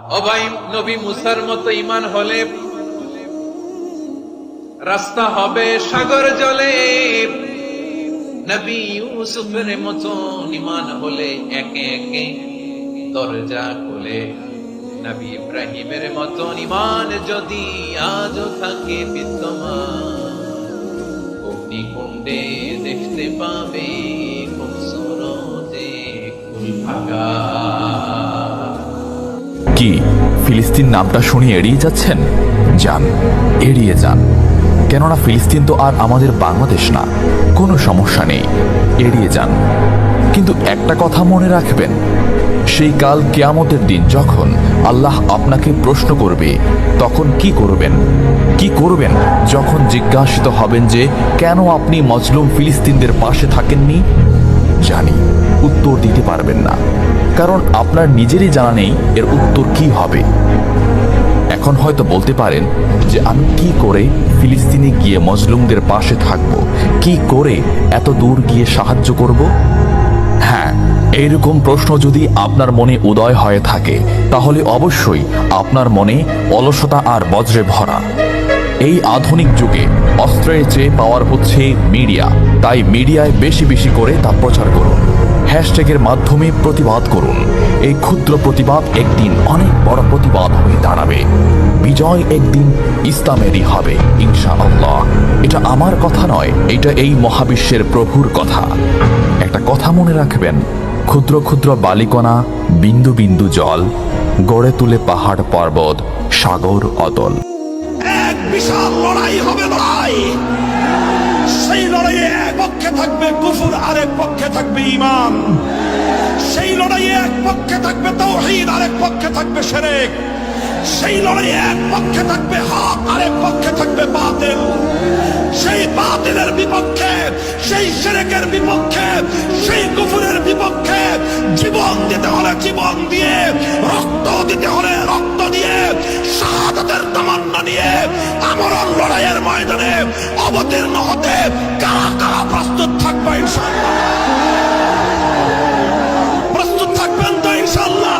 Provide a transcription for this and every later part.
ভাই, নবী মুসার মতো ইমান হলে রাস্তা হবে সাগর জলে। নবী ইউসুফের মতো ইমান হলে একে একে দরজা খুলে। নবী ইব্রাহিমের মতো ইমান যদি আজও থাকে বিদ্যমান, অগ্নিকুণ্ডে দেখতে পাবে। ফিলিস্তিন নামটা শুনে এড়িয়ে যাচ্ছেন? যান, এড়িয়ে যান। কেননা ফিলিস্তিন তো আর আমাদের বাংলাদেশ না, কোনো সমস্যা নেই, এড়িয়ে যান। কিন্তু একটা কথা মনে রাখবেন, সেই কাল কেয়ামতের দিন যখন আল্লাহ আপনাকে প্রশ্ন করবে, তখন কি করবেন? কি করবেন যখন জিজ্ঞাসিত হবেন যে, কেন আপনি মজলুম ফিলিস্তিনদের পাশে থাকেননি? জানি, উত্তর দিতে পারবেন না। কারণ আপনার নিজেরই জানা নেই এর উত্তর কি হবে। এখন হয়তো বলতে পারেন যে আমি কি করে ফিলিস্তিনে গিয়ে মজলুমদের পাশে থাকব, কি করে এত দূর গিয়ে সাহায্য করব? হ্যাঁ এইরকম প্রশ্ন যদি আপনার মনে উদয় হয়ে থাকে, তাহলে অবশ্যই আপনার মনে অলসতা আর বজ্রে ভরা। এই আধুনিক যুগে অস্ত্রের চেয়ে পাওয়ার হচ্ছে মিডিয়া, তাই মিডিয়ায় বেশি বেশি করে তা প্রচার করুন। হ্যাশট্যাগের মাধ্যমে প্রতিবাদ করুন। এই ক্ষুদ্র প্রতিবাদ একদিন অনেক বড় প্রতিবাদ হয়ে দাঁড়াবে। বিজয় একদিন ইসলামেরই হবে ইনশা আল্লাহ এটা আমার কথা নয়, এটা এই মহাবিশ্বের প্রভুর কথা। একটা কথা মনে রাখবেন, ক্ষুদ্র ক্ষুদ্র বালিকণা, বিন্দু বিন্দু জল, গড়ে তুলে পাহাড় পর্বত, সাগর অতল। এক বিশাল লড়াই পক্ষে থাকবে কুফুর, আরেক পক্ষে থাকবে ইমান সেই লড়াইয়ে এক পক্ষে থাকবে তৌহিদ, আরেক পক্ষে থাকবে শিরক সেই লড়াইয়ে এক পক্ষে থাকবে হক, আরেক পক্ষে থাকবে বাতিল। সেই বাতিলের বিপক্ষে, সেই শিরকের বিপক্ষে, সেই কুফুরের বিপক্ষে জীবন দিতে হলে জীবন দিয়ে, রক্ত দিতে হলে রক্ত দিয়ে, শাহাদাতের তামান্না নিয়ে আমরণ লড়াইয়ের ময়দানে অবতীর্ণ হতে কারা কারা প্রস্তুত থাকবে ইনশাআল্লাহ? প্রস্তুত থাকবেন তো ইনশাআল্লাহ।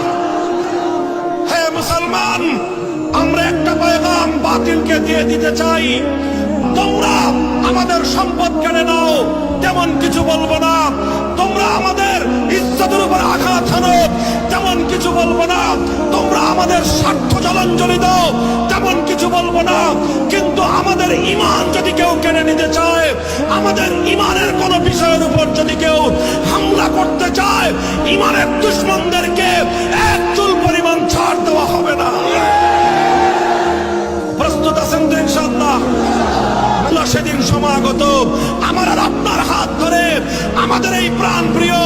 হে মুসলমান, আমরা একটা পয়গাম বাতিলকে দিয়ে দিতে চাই। তোমরা আমাদের সম্পদ কেড়ে নাও, তেমন কিছু বলব না। তোমরা আমাদের ইজ্জতের উপর আঘাত হানো, তেমন কিছু বলব না। তোমরা আমাদের স্বার্থ ইমান যদি কেউ কেড়ে নিতে চায়, আমাদের ইমানের কোন বিষয়ের উপর যদি কেউ হামলা করতে চায় ইমানের দুশ্মনদেরকে এক চুল পরিমাণ ছাড় দেওয়া হবে না। প্রস্তুত আছেন তো ইনশাআল্লাহ? আল্লাহ সেদিন সমাগত। আমার আর আপনার হাত ধরে আমাদের এই প্রাণ প্রিয়